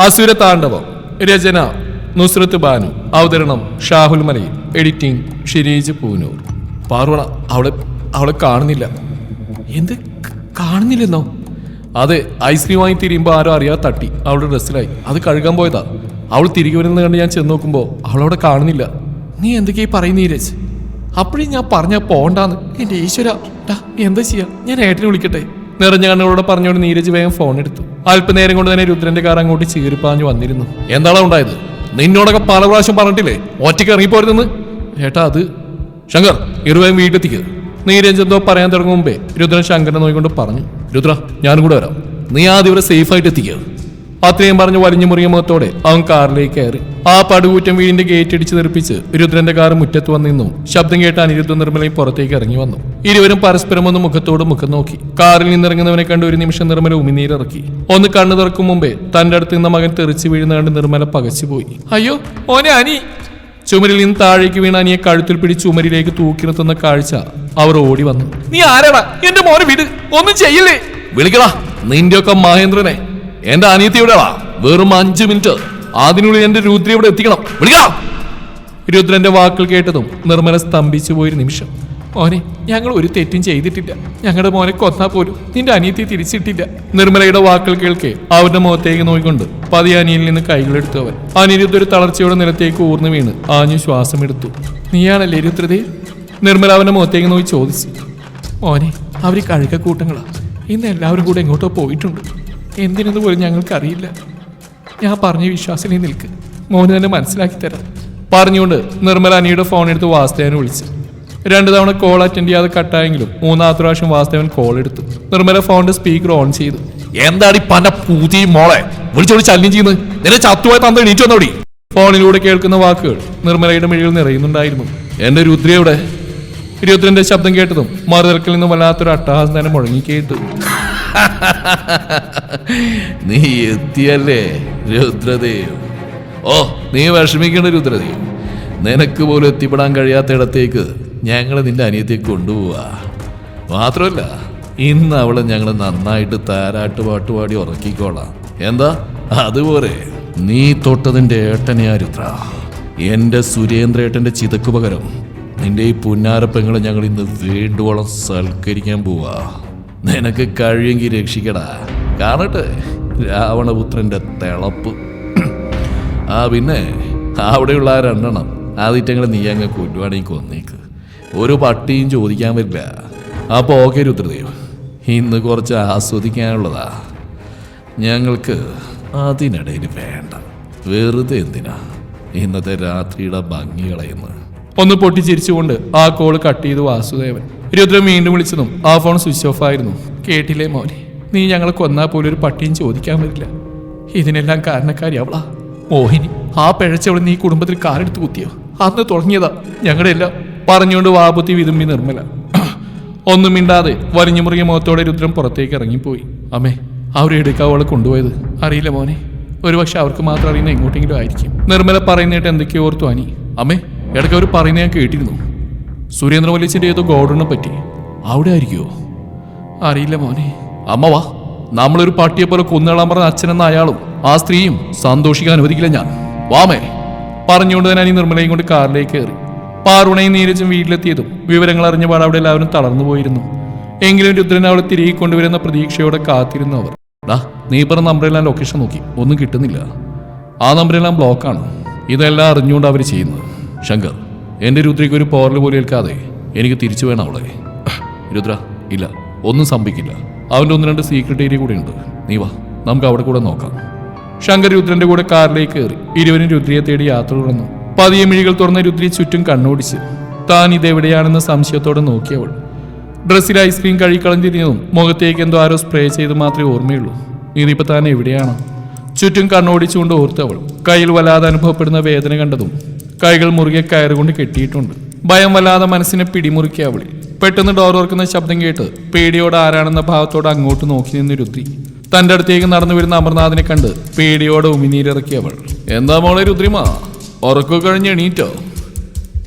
അസുര താണ്ഡവം രചന നുസ്രത്ത് ബാനു അവതരണം ഷാഹുൽ മലയിൽ എഡിറ്റിംഗ് ഷിരീജ് പൂനൂർ. പാർവണ അവളെ അവളെ കാണുന്നില്ല. എന്ത് കാണുന്നില്ലെന്നോ? അതെ ഐസ്ക്രീം വാങ്ങി തിരിയുമ്പോൾ ആരോ അറിയാതെ തട്ടി അവളുടെ ഡ്രസ്സിലായി. അത് കഴുകാൻ പോയതാ. അവൾ തിരികെ വരുന്നത് കണ്ട് ഞാൻ ചെന്ന് നോക്കുമ്പോൾ അവളവിടെ കാണുന്നില്ല. നീ എന്തൊക്കെയാ പറയുന്ന നീരജ്? അപ്പോഴേ ഞാൻ പറഞ്ഞ പോണ്ടാന്ന്. എന്റെ ഈശ്വര എന്താ ചെയ്യാ? ഞാൻ ഏട്ടനെ വിളിക്കട്ടെ. നിറഞ്ഞ കണ്ണുകളോട് പറഞ്ഞുകൊണ്ട് നീരജ് വേഗം ഫോൺ എടുത്തു. അല്പനേരം കൊണ്ട് തന്നെ രുദ്രന്റെ കാർ അങ്ങോട്ട് ചീറിപ്പാഞ്ഞു വന്നിരുന്നു. എന്താണ് ഉണ്ടായത്? നിന്നോടൊക്കെ പല പ്രാവശ്യം പറഞ്ഞിട്ടില്ലേ? ഒറ്റയ്ക്ക് ഇറങ്ങിപ്പോരുതെന്ന്? ഏട്ടാ അത് ശങ്കർ ഇരുവേം വീട്ടിലെത്തിക്കുക നീരജ് എന്തോ പറയാൻ തുടങ്ങും രുദ്രൻ ശങ്കരനെ നോക്കിക്കൊണ്ട് പറഞ്ഞു രുദ്ര ഞാനും കൂടെ വരാം. നീ ആദ്യം ഇവിടെ സേഫായിട്ട് എത്തിക്കുക അത്രയും പറഞ്ഞു വലിഞ്ഞു മുറിയ മുഖത്തോടെ അവൻ കാറിലേക്ക് കയറി. ആ പടുകൂറ്റം വീടിന്റെ ഗേറ്റ് അടിച്ച് തെറിപ്പിച്ച് രുദ്രന്റെ കാർ മുറ്റത്ത് വന്നിരുന്നു ശബ്ദം കേട്ട അനിരുദ്ധ നിർമ്മലയും പുറത്തേക്ക് ഇറങ്ങി വന്നു. ഇരുവരും പരസ്പരം ഒന്ന് മുഖത്തോട് മുഖം നോക്കി. കാറിൽ നിന്നിറങ്ങുന്നവനെ കണ്ട് ഒരു നിമിഷം നിർമ്മല ഉമിനീരിറക്കി. ഒന്ന് കണ്ണു തുറക്കും മുമ്പേ തന്റെ അടുത്ത് നിന്ന മകൻ തെറിച്ച് വീഴുന്ന കണ്ട് നിർമ്മല പകച്ചുപോയി. അയ്യോ ഓനെ അനി! ചുമരിൽ നിന്ന് താഴേക്ക് വീണ അനിയെ കഴുത്തിൽ പിടിച്ച് ചുമരിലേക്ക് തൂക്കി നിർത്തുന്ന കാഴ്ച അവർ ഓടി വന്നു. നീ ആരാടാ? എന്റെ മോനെ വിട്. ഒന്നും ചെയ്യില്ലേ? വിളിക്കടാ നിന്റെയൊക്കെ മഹേന്ദ്രനെ. എന്റെ അനിയത്തി എവിടെയാടാ വെറും അഞ്ചു മിനിറ്റ്. അതിനുള്ളിൽ എന്റെ രുദ്രി ഇവിടെ എത്തിക്കണം. വിളിക്കാം രുദ്രന്റെ വാക്കുകൾ കേട്ടതും നിർമ്മല സ്തംഭിച്ചു പോയൊരു നിമിഷം. മോനെ ഞങ്ങൾ ഒരു തെറ്റും ചെയ്തിട്ടില്ല. ഞങ്ങളുടെ മോനെ കൊന്നാ പോലും നിന്റെ അനിയത്തി തിരിച്ചിട്ടില്ല. നിർമ്മലയുടെ വാക്കുകൾ കേൾക്കെ അവരുടെ മുഖത്തേക്ക് നോക്കിക്കൊണ്ട് പതി അനിയിൽ നിന്ന് കൈകളെടുത്തു അവൻ. അനിരുദ്ധ ഒരു തളർച്ചയോടെ നിലത്തേക്ക് ഊർന്നു വീണ് ആഞ്ഞു ശ്വാസം എടുത്തു. നീയാണല്ലേ രുദ്രതേ നിർമ്മല അവന്റെ മുഖത്തേക്ക് നോക്കി ചോദിച്ചു. മോനെ അവർ കഴുകക്കൂട്ടങ്ങളാ. ഇന്ന് എല്ലാവരും കൂടെ എങ്ങോട്ടോ പോയിട്ടുണ്ട്. എന്തിനെന്ന് പോലും ഞങ്ങൾക്കറിയില്ല. ഞാൻ പറഞ്ഞ വിശ്വാസിനെ നിൽക്ക്. മോന് തന്നെ മനസ്സിലാക്കി തരാം. പറഞ്ഞുകൊണ്ട് നിർമ്മല അനിയുടെ ഫോൺ എടുത്ത് വാസ്തവനെ വിളിച്ചു. രണ്ടു തവണ കോൾ അറ്റൻഡ് ചെയ്യാതെ കട്ടായെങ്കിലും മൂന്നാമത്തെ പ്രാവശ്യം വാസ്തവൻ കോൾ എടുത്തു. നിർമ്മല ഫോണിന്റെ സ്പീക്കർ ഓൺ ചെയ്തു. എന്താടി പല പൂതി മോളെ? വിളിച്ചോടി ചല്യം ചെയ്യുന്നത്? നിന്നെ ചത്തുപോയ തന്ത എണീറ്റ് വന്നോടി. ഫോണിലൂടെ കേൾക്കുന്ന വാക്കുകൾ നിർമ്മലയുടെ മിഴികൾ നിറയുന്നുണ്ടായിരുന്നു. എന്റെ രുദ്രയുടെ രുദ്രന്റെ ശബ്ദം കേട്ടതും മറുതിരക്കിൽ നിന്ന് വല്ലാത്തൊരു അട്ടഹാസം തന്നെ മുഴങ്ങി കേട്ടു. നീ എത്തിയല്ലേ രുദ്രദേവ്? ഓ നീ വിഷമിക്കേണ്ട രുദ്രദേവ്. നിനക്ക് പോലും എത്തിപ്പെടാൻ കഴിയാത്ത ഇടത്തേക്ക് ഞങ്ങൾ നിന്റെ അനിയത്തെ കൊണ്ടുപോവാ. മാത്രമല്ല ഇന്ന് അവളെ ഞങ്ങൾ നന്നായിട്ട് താരാട്ട് പാട്ടുപാടി ഉറക്കിക്കോളാം. എന്താ? അതുപോലെ നീ തൊട്ടതിന്റെ ഏട്ടനെയാ രുദ്ര. എന്റെ സുരേന്ദ്രേട്ടന്റെ ചിതക്ക് പകരം നിന്റെ ഈ പുന്നാരപ്പെങ്ങളെ ഞങ്ങൾ ഇന്ന് വീണ്ടുവോളം സൽക്കരിക്കാൻ പോവാ. നിനക്ക് കഴിയെങ്കിൽ രക്ഷിക്കടാ. കാണട്ടെ രാവണപുത്രന്റെ തിളപ്പ്. ആ പിന്നെ അവിടെയുള്ള ആ രണ്ടെണ്ണം. ആദിറ്റങ്ങൾ നീ അങ്ങ് കൊല്ലുവാണെങ്കിൽ കൊന്നേക്ക്. ഒരു പട്ടിയും ചോദിക്കാൻ പറ്റില്ല അപ്പോൾ ഓക്കെ രുദ്രദേവ്. ഇന്ന് കുറച്ച് ആസ്വദിക്കാനുള്ളതാ. ഞങ്ങൾക്ക് അതിനിടയിൽ വേണ്ട. വെറുതെ എന്തിനാ ഇന്നത്തെ രാത്രിയുടെ ഭംഗി കളയുന്നത് ഒന്ന് പൊട്ടിച്ചിരിച്ചുകൊണ്ട് ആ കോൾ കട്ട് ചെയ്തു വാസുദേവൻ. രുദ്രൻ വീണ്ടും വിളിച്ചതും ആ ഫോൺ സ്വിച്ച് ഓഫ് ആയിരുന്നു. കേട്ടില്ലേ മോനെ? നീ ഞങ്ങളെ കൊന്നാൽ പോലും ഒരു പട്ടിയും ചോദിക്കാൻ വരില്ല. ഇതിനെല്ലാം കാരണക്കാരി അവളാ. മോഹിനി ആ പിഴച്ചവൾ നീ കുടുംബത്തിൽ കാറെടുത്ത് കുത്തിയോ? അന്ന് തുടങ്ങിയതാ ഞങ്ങളുടെ എല്ലാം. പറഞ്ഞുകൊണ്ട് വാപുത്തി വിതുമ്പി നിർമ്മല. ഒന്നും മിണ്ടാതെ വലിഞ്ഞു മുറിയ മുഖത്തോടെ രുദ്രം പുറത്തേക്ക് ഇറങ്ങിപ്പോയി. അമ്മേ അവരെടുക്കാൻ അവളെ കൊണ്ടുപോയത്? അറിയില്ല മോനെ. ഒരുപക്ഷെ അവർക്ക് മാത്രം അറിയുന്ന എങ്ങോട്ടെങ്കിലും ആയിരിക്കും. നിർമ്മല പറയുന്നിട്ട് എന്തൊക്കെയോ ഓർത്തു അനി. അമ്മേ ഇടയ്ക്ക് അവർ പറയുന്നത് ഞാൻ കേട്ടിരുന്നു. സുരേന്ദ്ര വലിച്ചിന്റെ ഏതോ ഗോഡനെ പറ്റി. അവിടെ ആയിരിക്കുമോ അറിയില്ല മോനെ. അമ്മ വാ. നമ്മളൊരു പട്ടിയെ പോലെ കൊന്നുകളാൻ പറഞ്ഞ അച്ഛനെന്ന അയാളും ആ സ്ത്രീയും സന്തോഷിക്കാൻ അനുവദിക്കില്ല ഞാൻ. വാമേ പറഞ്ഞുകൊണ്ട് തന്നെ ഈ നിർമ്മലയും കൊണ്ട് കാറിലേക്ക് കയറി. പാറുണയും നീരജും വീട്ടിലെത്തിയതും വിവരങ്ങൾ അറിഞ്ഞ പാടെ അവിടെ എല്ലാവരും തളർന്നു പോയിരുന്നു. എങ്കിലും രുദ്രൻ അവളെ തിരികെ കൊണ്ടുവരുന്ന പ്രതീക്ഷയോടെ കാത്തിരുന്നു അവർ. നീ പറഞ്ഞ നമ്പറെല്ലാം ലൊക്കേഷൻ നോക്കി. ഒന്നും കിട്ടുന്നില്ല. ആ നമ്പറെല്ലാം ബ്ലോക്കാണ് ഇതെല്ലാം അറിഞ്ഞുകൊണ്ട് അവർ ചെയ്യുന്നത്. ശങ്കർ എന്റെ രുദ്രയ്ക്ക് ഒരു പോറൽ പോലെ ഏൽക്കാതെ എനിക്ക് തിരിച്ചു വേണം അവളെ. രുദ്ര ഇല്ല ഒന്നും സംഭവിക്കില്ല. അവന്റെ ഒന്ന് രണ്ട് സീക്രട്ട് ഏരിയ കൂടെ ഉണ്ട്. നീ വാ നമുക്ക് അവിടെ കൂടെ നോക്കാം. ശങ്കർ രുദ്രന്റെ കൂടെ കാറിലേക്ക് കയറി ഇരുവരും രുദ്രയെ തേടി യാത്ര തുടർന്നു. പതിയെ മിഴികൾ തുറന്ന രുദ്രി ചുറ്റും കണ്ണോടിച്ച്. താൻ ഇതെവിടെയാണെന്ന് സംശയത്തോടെ നോക്കിയവൾ. ഡ്രസ്സിൽ ഐസ്ക്രീം കഴിക്കളഞ്ഞിരുന്നതും മുഖത്തേക്ക് എന്തോ ആരോ സ്പ്രേ ചെയ്ത് മാത്രമേ ഓർമ്മയുള്ളൂ. ഇതിപ്പോ താൻ എവിടെയാണ്? ചുറ്റും കണ്ണോടിച്ചുകൊണ്ട് ഓർത്തവൾ. കയ്യിൽ വല്ലാതെ അനുഭവപ്പെടുന്ന വേദന കണ്ടതും കൈകൾ മുറുകെ കയറുകൊണ്ട് കെട്ടിയിട്ടുണ്ട്. ഭയം വല്ലാതെ മനസ്സിനെ പിടിമുറുക്കിയ അവളി. പെട്ടെന്ന് ഡോർ ഓർക്കുന്ന ശബ്ദം കേട്ട് പേടിയോട് ആരാണെന്ന ഭാവത്തോടെ അങ്ങോട്ട് നോക്കി നിന്ന് രുദ്രി. തന്റെ അടുത്തേക്ക് നടന്നു വരുന്ന അമർനാഥിനെ കണ്ട് പേടിയോടെ ഉമിനീരിറക്കി അവൾ. എന്താ മോളെ രുദ്രിമാ? ഉറക്കു കഴിഞ്ഞ് എണീറ്റോ?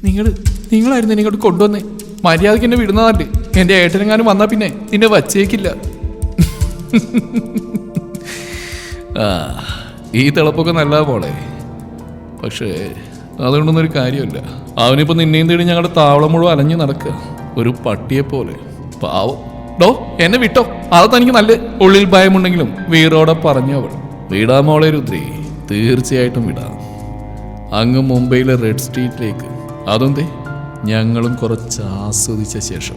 നിങ്ങൾ നിങ്ങളായിരുന്നു എന്നെ ഇങ്ങോട്ട് കൊണ്ടുവന്നേ. മര്യാദയ്ക്ക് എന്നെ വിടുന്നതാണ്ട്. എന്റെ ഏട്ടനെങ്ങാനും വന്നാ പിന്നെ നിന്നെ വച്ചേക്കില്ല. ഈ തിളപ്പൊക്കെ നല്ല മോളെ. പക്ഷേ അതുകൊണ്ടൊന്നും ഒരു കാര്യമില്ല. അവനിപ്പോൾ നിന്നെയും തേടി ഞങ്ങളുടെ താവളം മുഴുവൻ അലഞ്ഞു നടക്കുക ഒരു പട്ടിയെ പോലെ. പാവം. ഡോ എന്നെ വിട്ടോ? അത് തനിക്ക് നല്ല ഉള്ളിൽ ഭയമുണ്ടെങ്കിലും വീറോടെ പറഞ്ഞു അവൾ. വിടാമോളെ രുദ്രി. തീർച്ചയായിട്ടും വിടാം. അങ്ങ് മുംബൈയിലെ റെഡ് സ്ട്രീറ്റിലേക്ക് അതെന്തേ? ഞങ്ങളും കുറച്ച് ആസ്വദിച്ച ശേഷം.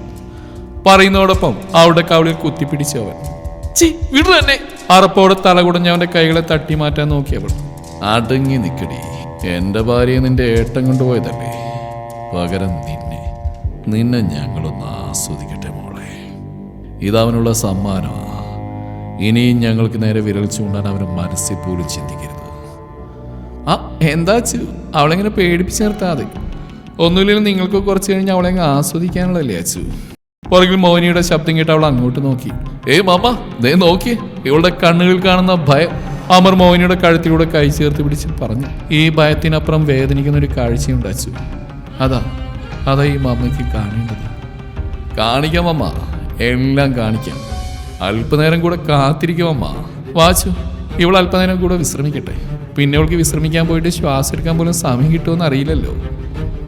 പറയുന്നതോടൊപ്പം അവളുടെ കവളിൽ കുത്തിപ്പിടിച്ചു അവൻ. ചി വിടു തന്നെ അറപ്പോടെ തലകുടഞ്ഞവന്റെ കൈകളെ തട്ടി മാറ്റാൻ നോക്കിയവൾ അടങ്ങി നിക്കടി. എന്റെ ഭാര്യയെ നിന്റെ ഏട്ടം കൊണ്ടുപോയതല്ലേ? പകരം നിന്നെ. നിന്നെ ഞങ്ങളൊന്ന് ആസ്വദിക്കട്ടെ മോളെ. ഇതവനുള്ള സമ്മാനമാ. ഇനിയും ഞങ്ങൾക്ക് നേരെ വിരൽ ചൂണ്ടാൻ അവന് മനസ്സിൽ പോലും ചിന്തിക്കരുത്. ആ എന്താ അവളെങ്ങനെ പേടിപ്പിച്ച് നിർത്താതെ? ഒന്നുമില്ലെങ്കിലും നിങ്ങൾക്ക് കുറച്ച് കഴിഞ്ഞ് അവളെ അങ്ങ് ആസ്വദിക്കാനുള്ളതല്ലേ അച്ചു പുറകിൽ മോനിയുടെ ശബ്ദം കേട്ട് അവൾ അങ്ങോട്ട് നോക്കി. ഏയ് മാമ ദേ നോക്കിയേ ഇവളുടെ കണ്ണുകളിൽ കാണുന്ന ഭയം. അമർ മോഹിനിയുടെ കഴുത്തിലൂടെ കൈ ചേർത്ത് പിടിച്ച് പറഞ്ഞു ഈ ഭയത്തിനപ്പുറം വേദനിക്കുന്ന ഒരു കാഴ്ചയുണ്ട് അതാ അതാ ഈ മാമയ്ക്ക് കാണേണ്ടത്. കാണിക്കാം അമ്മ എല്ലാം കാണിക്കാം. അല്പനേരം കൂടെ കാത്തിരിക്കും അമ്മ വാച്ചു ഇവൾ അല്പനേരം കൂടെ വിശ്രമിക്കട്ടെ. പിന്നെ അവൾക്ക് വിശ്രമിക്കാൻ പോയിട്ട് ശ്വാസം എടുക്കാൻ പോലും സമയം കിട്ടുമെന്ന് അറിയില്ലല്ലോ.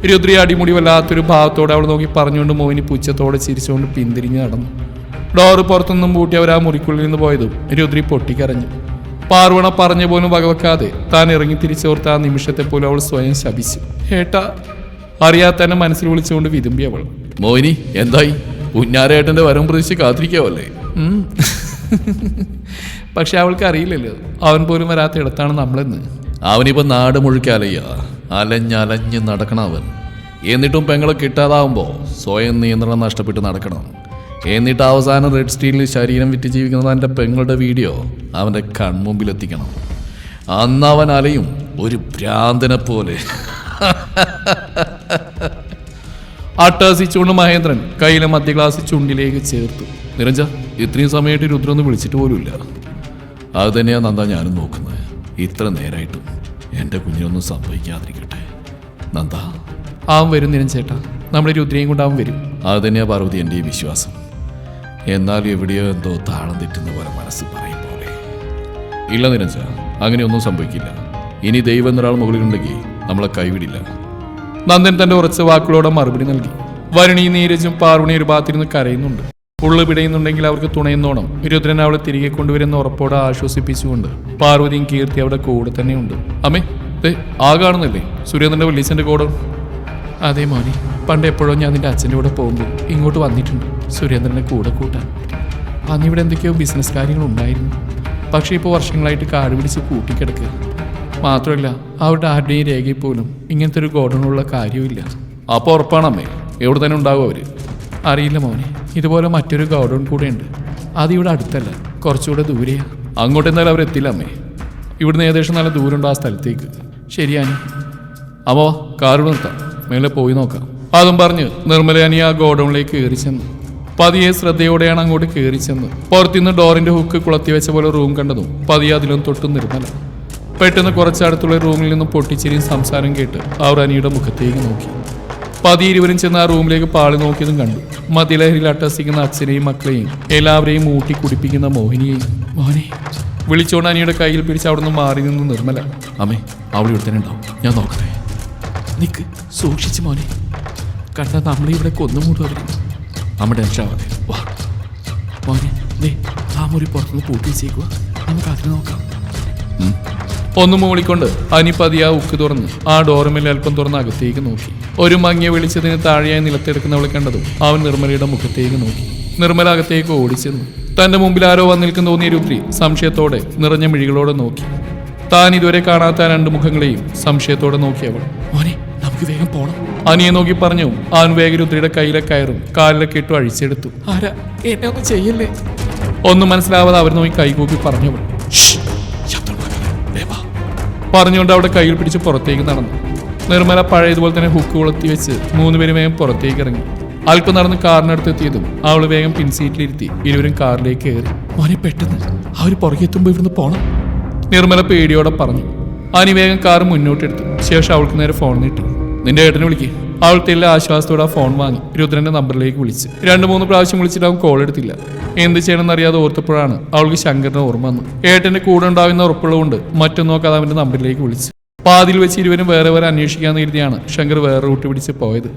രുദ്രി അടിമുടി വല്ലാത്തൊരു ഭാവത്തോടെ അവൾ നോക്കി പറഞ്ഞുകൊണ്ട് മോഹിനി പുച്ഛത്തോടെ ചിരിച്ചുകൊണ്ട് പിന്തിരിഞ്ഞ് നടന്നു. ഡോറ് പുറത്തുനിന്നും പൂട്ടി അവർ ആ മുറിക്കുള്ളിൽ നിന്ന് പോയതും രുദ്രി പൊട്ടിക്കരഞ്ഞു. പാർവണ പറഞ്ഞ പോലും വകവെക്കാതെ താൻ ഇറങ്ങി തിരിച്ചോർത്ത ആ നിമിഷത്തെ പോലും അവൾ സ്വയം ശപിച്ചു. ഏട്ട അറിയാതെ തന്നെ മനസ്സിൽ വിളിച്ചുകൊണ്ട് വിതുമ്പി അവൾ. മോഹിനി എന്തായി? ഉന്നാരേട്ടന്റെ വരം പ്രതീക്ഷിച്ച് കാത്തിരിക്കാവല്ലേ? പക്ഷെ അവൾക്ക് അറിയില്ലല്ലോ. അവൻ പോലും വരാത്ത ഇടത്താണ് നമ്മളെന്ന്. അവനിപ്പോ നാട് മുഴുക്കാലയ്യ. അലഞ്ഞലഞ്ഞ് നടക്കണം അവൻ. എന്നിട്ടും പെങ്ങളെ കിട്ടാതാവുമ്പോ സ്വയം നിയന്ത്രണം നഷ്ടപ്പെട്ട് നടക്കണം. എന്നിട്ട് അവസാനം റെഡ് സ്റ്റീലിൽ ശരീരം വിറ്റ് ജീവിക്കുന്ന അവന്റെ പെങ്ങളുടെ വീഡിയോ അവന്റെ കൺമുമ്പിലെത്തിക്കണം. അന്ന് അവൻ അലയും ഒരു ഭ്രാന്തനെ പോലെ. അട്ടഹസിച്ചുകൊണ്ട് മഹേന്ദ്രൻ കയ്യിലെ മധ്യ ഗ്ലാസ് ചുണ്ടിലേക്ക് ചേർത്തു. നിരഞ്ജ ഇത്രയും സമയമായിട്ട് രുദ്രൊന്ന് വിളിച്ചിട്ട് പോലുമില്ല. അത് തന്നെയാണ് നന്ദ ഞാനും നോക്കുന്നത്. ഇത്ര നേരമായിട്ടും എന്റെ കുഞ്ഞിനൊന്നും സംഭവിക്കാതിരിക്കട്ടെ. നന്ദ. അവൻ വരും നിരഞ്ജേട്ടാ. നമ്മുടെ രുദ്രയും കൊണ്ട് അവൻ വരും. അത് തന്നെയാണ് പാർവതി എന്റെയും വിശ്വാസം. എന്നാലും എവിടെയോ എന്തോ താളം തെറ്റുന്ന പോലെ മനസ്സ് പറയും പോലെ. ഇല്ല നിരഞ്ജ അങ്ങനെയൊന്നും സംഭവിക്കില്ല. ഇനി ദൈവം എന്നൊരാൾ മുകളിലുണ്ടെങ്കിൽ നമ്മളെ കൈവിടില്ല. നന്ദൻ തന്റെ ഉറച്ച വാക്കുകളോടെ മറുപടി നൽകി. വരുണി നീരജും പാർവണി ഒരു ഭാഗത്തിരുന്ന് കരയുന്നുണ്ട്. ഉള്ളു പിടയുന്നുണ്ടെങ്കിൽ അവർക്ക് തുണയുന്നോണം. രുദ്രൻ അവളെ തിരികെ കൊണ്ടുവരുന്ന ഉറപ്പോടെ ആശ്വസിപ്പിച്ചുകൊണ്ട് പാർവതിയും കീർത്തി അവിടെ കൂടെ തന്നെയുണ്ട്. അമ്മേ ദേ ആ കാണുന്നില്ലേ? സുരേന്ദ്രന്റെ വല്യച്ഛന്റെ കൂടെ? അതെ മോനെ. പണ്ട് എപ്പോഴോ ഞാൻ നിന്റെ അച്ഛന്റെ കൂടെ പോകുമ്പോൾ ഇങ്ങോട്ട് വന്നിട്ടുണ്ട്. സുരേന്ദ്രനെ കൂടെ കൂട്ടാൻ. അന്ന് ഇവിടെ എന്തൊക്കെയോ ബിസിനസ് കാര്യങ്ങളുണ്ടായിരുന്നു പക്ഷേ ഇപ്പോൾ വർഷങ്ങളായിട്ട് കാട് പിടിച്ച് കൂട്ടിക്കിടക്കുക മാത്രമല്ല അവരുടെ ആരുടെയും രേഖയിൽ പോലും ഇങ്ങനത്തെ ഒരു ഗോഡൗണുള്ള കാര്യമില്ല അപ്പോൾ ഉറപ്പാണമ്മേ എവിടെ തന്നെ ഉണ്ടാവും അവർ അറിയില്ല മോനെ ഇതുപോലെ മറ്റൊരു ഗോഡൗൺ കൂടെ ഉണ്ട് അത് ഇവിടെ അടുത്തല്ല കുറച്ചുകൂടെ ദൂരെയാണ് അങ്ങോട്ട് എന്തായാലും അവരെത്തില്ല അമ്മേ. ഇവിടുന്ന് ഏകദേശം നല്ല ദൂരമുണ്ട് ആ സ്ഥലത്തേക്ക്. ശരിയാണ് അമ്മോ കാറ് നിർത്താം. മേലെ പോയി നോക്കാം. അതും പറഞ്ഞ് നിർമ്മലയാനി ആ ഗോഡൗണിലേക്ക് കയറി ചെന്നു. പതിയെ ശ്രദ്ധയോടെയാണ് അങ്ങോട്ട് കയറി ചെന്ന് പുറത്തുനിന്ന് ഡോറിന്റെ ഹുക്ക് കുളത്തി വെച്ച പോലെ റൂം കണ്ടതും പതിയെ അതിലും തൊട്ടും നിർമ്മല. പെട്ടെന്ന് കുറച്ചടുത്തുള്ള റൂമിൽ നിന്നും പൊട്ടിച്ചിരിയും സംസാരം കേട്ട് അവർ അനിയുടെ മുഖത്തേക്ക് നോക്കി. പതി ഇരുവരും ചെന്ന് ആ റൂമിലേക്ക് പാളി നോക്കിയതും കണ്ടു. മതിലഹരിയിൽ അട്ടസിക്കുന്ന അച്ഛനെയും മക്കളെയും എല്ലാവരെയും ഊട്ടി കുടിപ്പിക്കുന്ന മോഹിനിയെയും. മോനെ വിളിച്ചോണ്ട് അനിയുടെ കയ്യിൽ പിടിച്ച് അവിടെ നിന്ന് മാറി നിന്ന് നിർമ്മല. അമ്മേ അവളിവിടെ തന്നെ ഉണ്ടാവും. ഞാൻ നോക്കട്ടെ. നിക്ക് സൂക്ഷിച്ച് മോനെ. കണ്ടാ നമ്മളെ ഇവിടെ അമ്മ ടെൻഷൻ ആവാതെ വാ. മോനെ ദേ ആ മുറി പുറത്തുനിന്ന് പൂട്ടി വെച്ചേക്കുക നമുക്ക് അതിന് നോക്കാം. ഒന്ന് മൂളിക്കൊണ്ട് അനിപ്പതി ആ ഉക്ക് തുറന്ന് ആ ഡോറുമേൽ അല്പം തുറന്ന് അകത്തേക്ക് നോക്കി. ഒരു മങ്ങിയ വിളിച്ചതിന് താഴെയായി നിലത്തെടുക്കുന്നവളെ കണ്ടതും അവൻ നിർമ്മലയുടെ മുഖത്തേക്ക് നോക്കി. നിർമ്മല അകത്തേക്ക് ഓടിച്ചെന്നു. തന്റെ മുമ്പിൽ ആരോ വന്നിൽക്കുന്ന തോന്നിയ രുദ്രി സംശയത്തോടെ നിറഞ്ഞ മിഴികളോടെ നോക്കി. താൻ ഇതുവരെ കാണാത്ത രണ്ട് മുഖങ്ങളെയും സംശയത്തോടെ നോക്കിയവൾ മോനെ നമുക്ക് വേഗം പോണം. അനിയെ നോക്കി പറഞ്ഞു. ആൻ വേഗം രുദ്രിയുടെ കയ്യിലെ കയറും. കാലിലെ കെട്ടു അഴിച്ചെടുത്തു. ആരാ? എന്നെ ഒന്നും ചെയ്യല്ലേ? ഒന്നും മനസ്സിലാവാതെ അവർ നോക്കി കൈകൂപ്പി പറഞ്ഞു. പറഞ്ഞുകൊണ്ട് അവിടെ കയ്യിൽ പിടിച്ച് പുറത്തേക്ക് നടന്നു. നിർമ്മല പഴയതുപോലെ തന്നെ ഹുക്ക് കൊളുത്തി വെച്ച് മൂന്നുപേരും വേഗം പുറത്തേക്ക് ഇറങ്ങി. അല്പം നടന്ന് കാറിനടുത്ത് എത്തിയതും അവൾ വേഗം പിൻസീറ്റിലിരുത്തി ഇരുവരും കാറിലേക്ക് കയറി. മോനെ പെട്ടെന്ന്. അവർ പുറകെത്തുമ്പോൾ ഇവിടുന്ന് പോണം. നിർമ്മല പേടിയോടെ പറഞ്ഞു. അനി വേഗം കാർ മുന്നോട്ടെടുത്തു. ശേഷം അവൾക്ക് നേരെ ഫോൺ നീട്ടി. നിന്റെ ഏട്ടനെ വിളിക്ക്. അവൾ എല്ലാ ആശ്വാസത്തോടെ ആ ഫോൺ വാങ്ങി. രുദ്രന്റെ നമ്പറിലേക്ക് വിളിച്ച്. രണ്ട് മൂന്ന് പ്രാവശ്യം വിളിച്ചിട്ട് അവൻ കോൾ എടുത്തില്ല. എന്ത് ചെയ്യണമെന്ന് അറിയാതെ ഓർത്തപ്പോഴാണ് അവൾക്ക് ശങ്കറിന്റെ ഓർമ്മ വന്നു ഏട്ടന്റെ കൂടെ ഉണ്ടാകുന്ന ഉറപ്പുള്ളതുകൊണ്ട് മറ്റൊന്നും നോക്കാതെ അവന്റെ നമ്പറിലേക്ക് വിളിച്ചു. പാതിൽ വെച്ച് ഇരുവരും വേറെ വേറെ അന്വേഷിക്കാന്ന് കരുതിയാണ് ശങ്കർ വേറെ റൂട്ട് പിടിച്ച് പോയത്.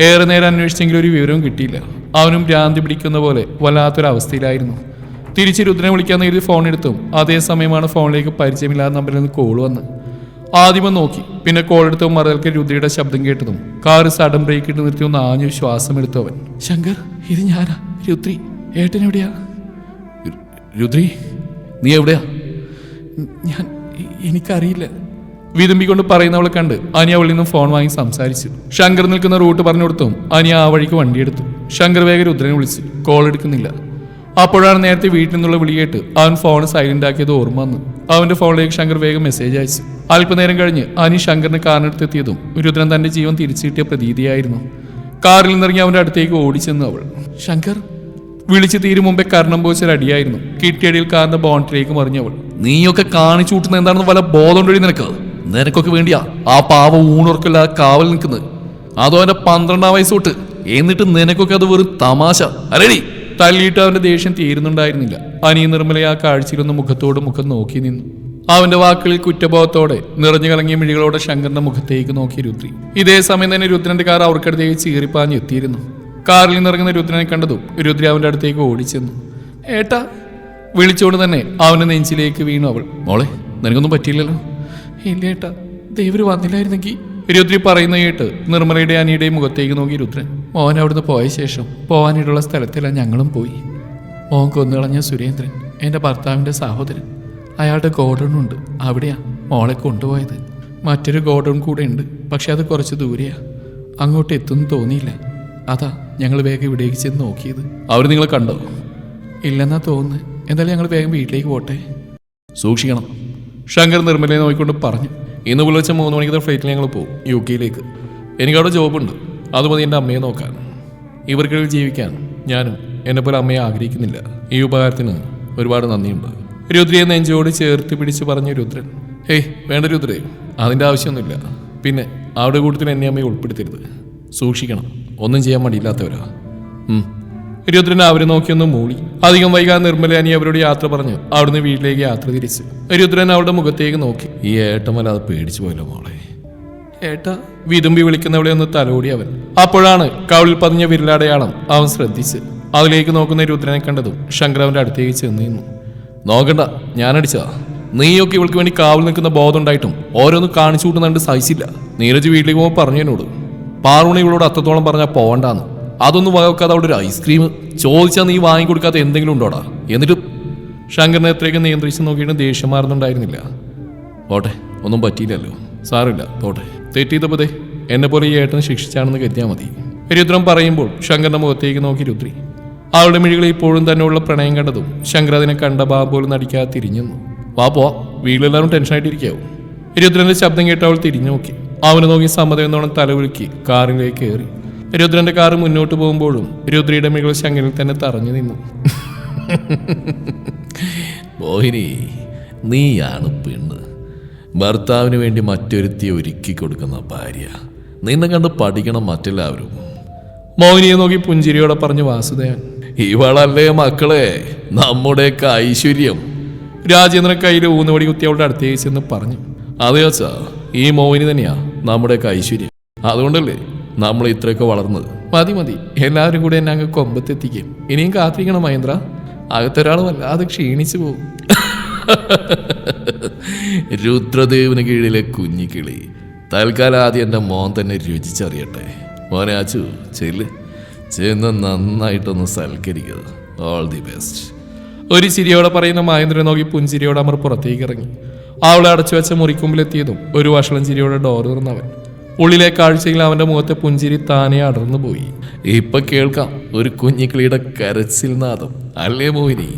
ഏറെ നേരം അന്വേഷിച്ചെങ്കിലും ഒരു വിവരവും കിട്ടിയില്ല. അവനും ഭ്രാന്തി പിടിക്കുന്ന പോലെ വല്ലാത്തൊരവസ്ഥയിലായിരുന്നു. തിരിച്ച് രുദ്രനെ വിളിക്കാന്ന് കരുതി ഫോൺ എടുത്തും അതേസമയമാണ് ഫോണിലേക്ക് പരിചയമില്ലാത്ത നമ്പറിൽ നിന്ന് കോൾ വന്ന് ആദ്യമേ നോക്കി. പിന്നെ കോൾ മറകൾക്ക് രുദ്രയുടെ ശബ്ദം കേട്ടതും കാറ് സഡൻ ബ്രേക്ക് ഇട്ട് നിർത്തി ഒന്ന് ആഞ്ഞു ശ്വാസം എടുത്തു അവൻ ശങ്കർ ഇത് ഞാനാ. രുദ്രി ഏട്ടൻ എവിടെയാ? രുദ്രി നീ എവിടെയാ? ഞാൻ എനിക്കറിയില്ല. വിതുമ്പിക്കൊണ്ട് പറയുന്നവളെ കണ്ട് അനി അവളിൽ നിന്നും ഫോൺ വാങ്ങി സംസാരിച്ചു. ശങ്കർ നിൽക്കുന്ന റൂട്ട് പറഞ്ഞു കൊടുത്തും അനി ആ വഴിക്ക് വണ്ടിയെടുത്തു ശങ്കർ വേഗ രുദ്രനെ വിളിച്ചു. കോൾ എടുക്കുന്നില്ല. അപ്പോഴാണ് നേരത്തെ വീട്ടിൽ നിന്നുള്ള വിളി കേട്ട് അവൻ ഫോൺ സൈലന്റ് ആക്കിയത് ഓർമ്മ വന്നു. അവന്റെ ഫോണിലേക്ക് ശങ്കർ വേഗം മെസ്സേജ് അയച്ചു. അല്പനേരം കഴിഞ്ഞ് അനി ശങ്കറിന് കാറിനടുത്തെത്തിയതും രുദ്രൻ തന്റെ ജീവൻ തിരിച്ചു കിട്ടിയ പ്രതീതിയായിരുന്നു. കാറിൽ നിന്നിറങ്ങി അവന്റെ അടുത്തേക്ക് ഓടിച്ചെന്നു അവൾ. ശങ്കർ? വിളിച്ചു തീരും മുമ്പേ കർണം പോയിച്ചൊരടിയായിരുന്നു കിട്ടിയടിയിൽ കാറിന്റെ ബോണ്ടിലേക്ക് മറിഞ്ഞവൾ നീയൊക്കെ കാണിച്ചു കൂട്ടുന്ന എന്താണെന്ന് വല്ല ബോധമുണ്ടോ നിനക്ക്? നിനക്കൊക്കെ വേണ്ടിയാ ആ പാവ ഊണുറക്കില്ലാതെ കാവൽ നിൽക്കുന്നത്. അതോ അവന്റെ പന്ത്രണ്ടാം വയസ്സ് തൊട്ട്? എന്നിട്ട് നിനക്കൊക്കെ അത് വെറും തമാശ. അരടി തല്ലിയിട്ട് അവന്റെ ദേഷ്യം തീരുന്നുണ്ടായിരുന്നില്ല. അനിയ നിർമ്മല ആ കാഴ്ചയിലൊന്ന് മുഖത്തോട് മുഖം നോക്കി നിന്നു. അവന്റെ വാക്കുകളിൽ കുറ്റബോധത്തോടെ നിറഞ്ഞു കളങ്ങിയ മിഴികളോടെ ശങ്കറിന്റെ മുഖത്തേക്ക് നോക്കി രുദ്രി. ഇതേ സമയം തന്നെ രുദ്രന്റെ കാർ അവർക്കടുത്തേക്ക് ചീറിപ്പാഞ്ഞ് എത്തിയിരുന്നു. കാറിൽ നിന്നിറങ്ങുന്ന രുദ്രനെ കണ്ടതും രുദ്രി അവന്റെ അടുത്തേക്ക് ഓടിച്ചെന്നു. ഏട്ടാ വിളിച്ചുകൊണ്ട് തന്നെ അവന്റെ നെഞ്ചിലേക്ക് വീണു അവൾ. മോളെ നിനക്കൊന്നും പറ്റിയില്ലല്ലോ? ഇല്ല ഏട്ടാ ദേവര് വന്നില്ലായിരുന്നെങ്കിൽ രുദ്രി പറയുന്ന കേട്ട് നിർമ്മലയുടെ അനിയുടെയും മുഖത്തേക്ക് നോക്കി രുദ്രൻ. മോൻ അവിടുന്ന് പോയ ശേഷം പോകാനിട്ടുള്ള സ്ഥലത്തെല്ലാം ഞങ്ങളും പോയി. മോൻ കൊന്നുകളഞ്ഞ സുരേന്ദ്രൻ എന്റെ ഭർത്താവിന്റെ സഹോദരൻ അയാളുടെ ഗോഡൗൺ ഉണ്ട്. അവിടെയാ മോളെ കൊണ്ടുപോയത്. മറ്റൊരു ഗോഡൗൺ കൂടെ ഉണ്ട് പക്ഷെ അത് കുറച്ച് ദൂരെയാ. അങ്ങോട്ട് എത്തുമെന്ന് തോന്നിയില്ല. അതാ ഞങ്ങൾ വേഗം ഇവിടേക്ക് ചെന്ന് നോക്കിയത്. അവർ നിങ്ങളെ കണ്ടോ? ഇല്ലെന്നാ തോന്നുന്നു. എന്തായാലും ഞങ്ങൾ വേഗം വീട്ടിലേക്ക് പോട്ടെ. സൂക്ഷിക്കണം. ശങ്കർ നിർമ്മലയെ നോക്കിക്കൊണ്ട് പറഞ്ഞു ഇന്ന് പുലർച്ചെ മൂന്ന് മണിക്കത്തെ ഫ്ലൈറ്റിൽ ഞങ്ങൾ പോകും യു കെയിലേക്ക്. എനിക്കവിടെ ജോബുണ്ട്. അത് മതി എന്റെ അമ്മയെ നോക്കാൻ. ഇവർക്കിടയിൽ ജീവിക്കാൻ ഞാനും എന്നെപ്പോലെ അമ്മയെ ആഗ്രഹിക്കുന്നില്ല. ഈ ഉപകാരത്തിന് ഒരുപാട് നന്ദിയുണ്ട്. രുദ്രയെ നെഞ്ചോട് ചേർത്ത് പിടിച്ച് പറഞ്ഞു രുദ്രൻ ഏയ് വേണ്ട രുദ്രേ അതിന്റെ ആവശ്യമൊന്നുമില്ല. പിന്നെ അവിടെ കൂട്ടത്തിൽ എന്നെ അമ്മയെ ഉൾപ്പെടുത്തരുത്. സൂക്ഷിക്കണം ഒന്നും ചെയ്യാൻ മടിയില്ലാത്തവരാ. രുദ്രൻ അവരെ നോക്കിയൊന്ന് മൂളി. അധികം വൈകാതെ നിർമ്മലാനി അവരോട് യാത്ര പറഞ്ഞു അവിടുന്ന് വീട്ടിലേക്ക് യാത്ര തിരിച്ച്. രുദ്രൻ അവരുടെ മുഖത്തേക്ക് നോക്കി. ഈ ഏട്ടമല്ലാതെ പേടിച്ചു പോയല്ലോ മോളെ. ഏട്ട? വിതുമ്പി വിളിക്കുന്നവളെ ഒന്ന് തലോടി അവൻ. അപ്പോഴാണ് കവിളിൽ പതിഞ്ഞ വിരലടയാളം അവൻ ശ്രദ്ധിച്ച്. അതിലേക്ക് നോക്കുന്ന രുദ്രനെ കണ്ടതും ശങ്കർ അവന്റെ അടുത്തേക്ക് ചെന്നു നിന്നു. നോക്കണ്ട ഞാനടിച്ചതാ. നീയൊക്കെ ഇവൾക്ക് വേണ്ടി കാവൽ നിൽക്കുന്ന ബോധം ഉണ്ടായിട്ടും ഓരോന്ന് കാണിച്ചു കൂട്ടുന്നുണ്ട് സഹിച്ചില്ല നീരജ് വീട്ടിലേക്ക് പോകുമ്പോൾ പറഞ്ഞു എന്നോട്. പാറുണ ഇവളോട് അത്രത്തോളം പറഞ്ഞാൽ പോകണ്ടാന്ന് അതൊന്നും വകവെക്കാതെ അവിടെ ഒരു ഐസ്ക്രീം ചോദിച്ചാൽ നീ വാങ്ങിക്കൊടുക്കാത്ത എന്തെങ്കിലും ഉണ്ടോടാ? എന്നിട്ട് ശങ്കറിനെ എത്രയൊക്കെ നിയന്ത്രിച്ച് നോക്കിയിട്ട് ദേഷ്യം മാറുന്നുണ്ടായിരുന്നില്ല. പോട്ടെ ഒന്നും പറ്റിയില്ലല്ലോ. സാറില്ല പോട്ടെ. തെറ്റിയതപ്പതേ എന്നെ പോലെ ഈ ഏട്ടനെ ശിക്ഷിച്ചാണെന്ന് കരുതിയാൽ മതി. രുദ്രം പറയുമ്പോൾ ശങ്കറിന്റെ മുഖത്തേക്ക് നോക്കി രുദ്രി. അവളുടെ മിഴികളിൽ ഇപ്പോഴും തന്നെയുള്ള പ്രണയം കണ്ടതും ശങ്കർ അതിനെ കണ്ട ബാ പോലും നടിക്കാതെ തിരിഞ്ഞു. വാ പോ വീട്ടിലെല്ലാവരും ടെൻഷനായിട്ടിരിക്കാവും രുദ്രന്റെ ശബ്ദം കേട്ട് അവൾ തിരിഞ്ഞു നോക്കി. അവനെ നോക്കി സമ്മതം എന്നോണം തലവിളുക്കി കാറിലേക്ക് കയറി. രുദ്രന്റെ കാർ മുന്നോട്ട് പോകുമ്പോഴും രുദ്രയുടെ മിഴികൾ ശങ്കറിൽ തന്നെ തറഞ്ഞു നിന്നു. മോഹിനി നീയാണ് പെണ്ണ്. ഭർത്താവിന് വേണ്ടി മറ്റൊരുത്തിയെ ഒരുക്കി കൊടുക്കുന്ന ഭാര്യ. നിന്നെ കണ്ട് പഠിക്കണം മറ്റെല്ലാവരും. മോഹിനിയെ നോക്കി പുഞ്ചിരിയോടെ പറഞ്ഞു വാസുദേവൻ. ഇവളല്ലേ മക്കളെ? നമ്മുടെയൊക്കെ ഐശ്വര്യം. രാജേന്ദ്രൻ കയ്യിൽ ഊന്നുപടി കുത്തി അവളുടെ അടുത്തേക്ക് ചെന്ന് പറഞ്ഞു. അതെയോ അച്ഛാ ഈ മോഹിനി തന്നെയാ നമ്മുടെയൊക്കെ ഐശ്വര്യം. അതുകൊണ്ടല്ലേ നമ്മൾ ഇത്രയൊക്കെ വളർന്നത്. മതി മതി. എല്ലാവരും കൂടെ എന്നെ അങ്ങ് കൊമ്പത്തെത്തിക്കും. ഇനിയും കാത്തിരിക്കണം മഹേന്ദ്ര. അകത്തൊരാൾ വല്ലാതെ ക്ഷീണിച്ചു പോകും. രുദ്രദേവിന് കീഴിലെ കുഞ്ഞിക്കിളി. തൽക്കാലം ആദ്യം എന്റെ മോൻ തന്നെ രുചിച്ചറിയട്ടെ. മോനെ ആച്ചു ചെല്ല്. ചെന്ന് നന്നായിട്ടൊന്ന് സൽക്കരിക്കുക. ഓൾ ദി ബെസ്റ്റ് ഒരു ചിരിയോടെ പറയുന്ന മഹേന്ദ്രൻ നോക്കി പുഞ്ചിരിയോടെ അമർ പുറത്തേക്ക് ഇറങ്ങി. അവളെ അടച്ചു വെച്ച മുറിക്കുമ്പിലെത്തിയതും ഒരു വഷളം ചിരിയോടെ ഡോർ തുറന്നവൻ. ഉള്ളിലെ കാഴ്ചയിൽ അവന്റെ മുഖത്തെ പുഞ്ചിരി താനെ അടർന്നു പോയി. ഇപ്പൊ കേൾക്കാം ഒരു കുഞ്ഞിക്കിളിയുടെ കരച്ചിൽ നാദം. അല്ലേ മോഹിനി?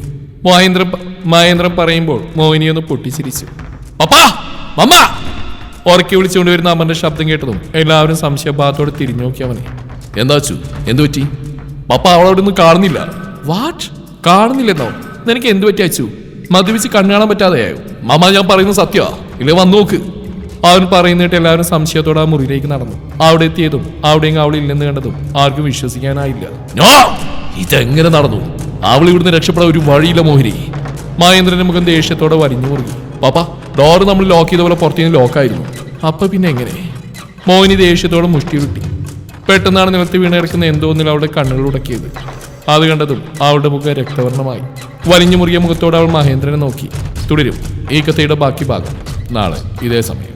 മഹേന്ദ്രൻ പ- മഹേന്ദ്രൻ പറയുമ്പോൾ മോഹിനി ഒന്ന് പൊട്ടിച്ചിരിച്ചു. Papa mamma! ഉറക്കി വിളിച്ചുകൊണ്ട് വരുന്ന അമ്മന്റെ ശബ്ദം കേട്ടതും എല്ലാവരും സംശയഭാഗത്തോടെ തിരിഞ്ഞു നോക്കി അവനെ. എന്താ അച്ചു? എന്തു പറ്റി? പപ്പ അവളോടൊന്നും കാണുന്നില്ല. വാട്ട് കാണുന്നില്ലെന്നോ? നിനക്ക് എന്ത് പറ്റി അച്ചു? മദ്യപിച്ച് കണ്ണാണാൻ പറ്റാതെയായോ മാമ ഞാൻ പറയുന്നത് സത്യമാ ഇല്ല വന്നു നോക്ക്. അവൻ പറയുന്നിട്ട് എല്ലാവരും സംശയത്തോടെ ആ മുറിയിലേക്ക് നടന്നു. അവിടെ എത്തിയതും അവിടെയും അവൾ ഇല്ലെന്ന് കണ്ടതും ആർക്കും വിശ്വസിക്കാനായില്ല! ഇതെങ്ങനെ നടന്നു? അവൾ ഇവിടുന്ന് രക്ഷപ്പെടാൻ ഒരു വഴിയില്ല മോഹിനി. മഹേന്ദ്രന്റെ മുഖം ദേഷ്യത്തോടെ വലിഞ്ഞു മുറുകി. പാപ്പ ഡോറ് നമ്മൾ ലോക്ക് ചെയ്ത പോലെ പുറത്തുനിന്ന് ലോക്കായിരുന്നു അപ്പൊ പിന്നെ എങ്ങനെ? മോഹിനി ദേഷ്യത്തോടെ മുഷ്ടി വിട്ടി. പെട്ടെന്നാണ് നിലത്ത് എന്തോ ഒന്നിൽ അവളുടെ കണ്ണുകൾ ഉടക്കിയത്. അത് കണ്ടതും അവളുടെ മുഖം രക്തവർണമായി. വലിഞ്ഞു മുറിയ മുഖത്തോടെ അവൾ മഹേന്ദ്രനെ നോക്കി. തുടരും. ഈ കഥയുടെ ബാക്കി ഭാഗം. നാളെ ഇതേ സമയം.